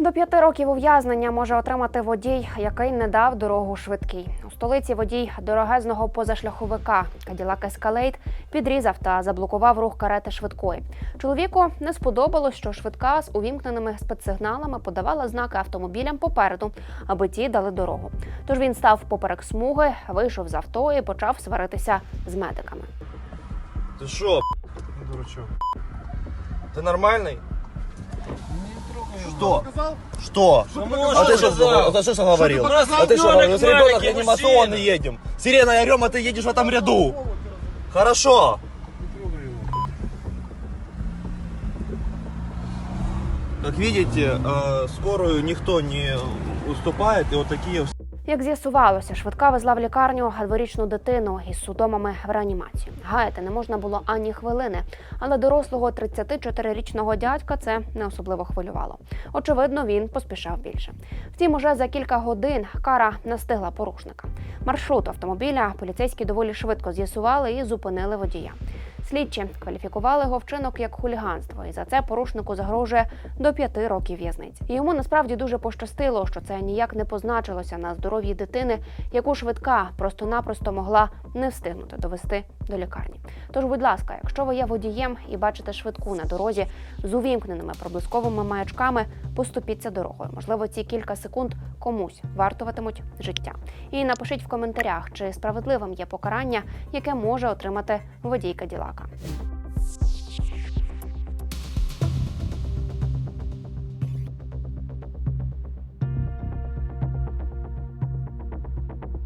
До п'яти років ув'язнення може отримати водій, який не дав дорогу швидкій. У столиці водій дорогезного позашляховика Cadillac Escalade підрізав та заблокував рух карети швидкої. Чоловіку не сподобалось, що швидка з увімкненими спецсигналами подавала знаки автомобілям попереду, аби ті дали дорогу. Тож він став поперек смуги, вийшов з авто і почав сваритися з медиками. Ты шо, Дурачок. ты нормальный? Что? Что? А ты что, а ты что говорил? Что А ты что говорил? С ребенок реанимационный едем. Сирена орем, а ты едешь в этом ряду. Хорошо. Как видите, э, скорую никто не уступает, и вот такие Як з'ясувалося, швидка везла в лікарню дворічну дитину із судомами в реанімацію. Гаяти не можна було ані хвилини, але дорослого 34-річного дядька це не особливо хвилювало. Очевидно, він поспішав більше. Втім, уже за кілька годин кара настигла порушника. Маршрут автомобіля поліцейські доволі швидко з'ясували і зупинили водія. Слідчі кваліфікували його вчинок як хуліганство, і за це порушнику загрожує до п'яти років в'язниці. І йому насправді дуже пощастило, що це ніяк не позначилося на здоров'ї дитини, яку швидка просто-напросто могла не встигнути довести до лікарні. Тож, будь ласка, якщо ви є водієм і бачите швидку на дорозі з увімкненими проблисковими маячками, поступіться дорогою. Можливо, ці кілька секунд комусь вартуватимуть життя. І напишіть в коментарях, чи справедливим є покарання, яке може отримати водій Каділака.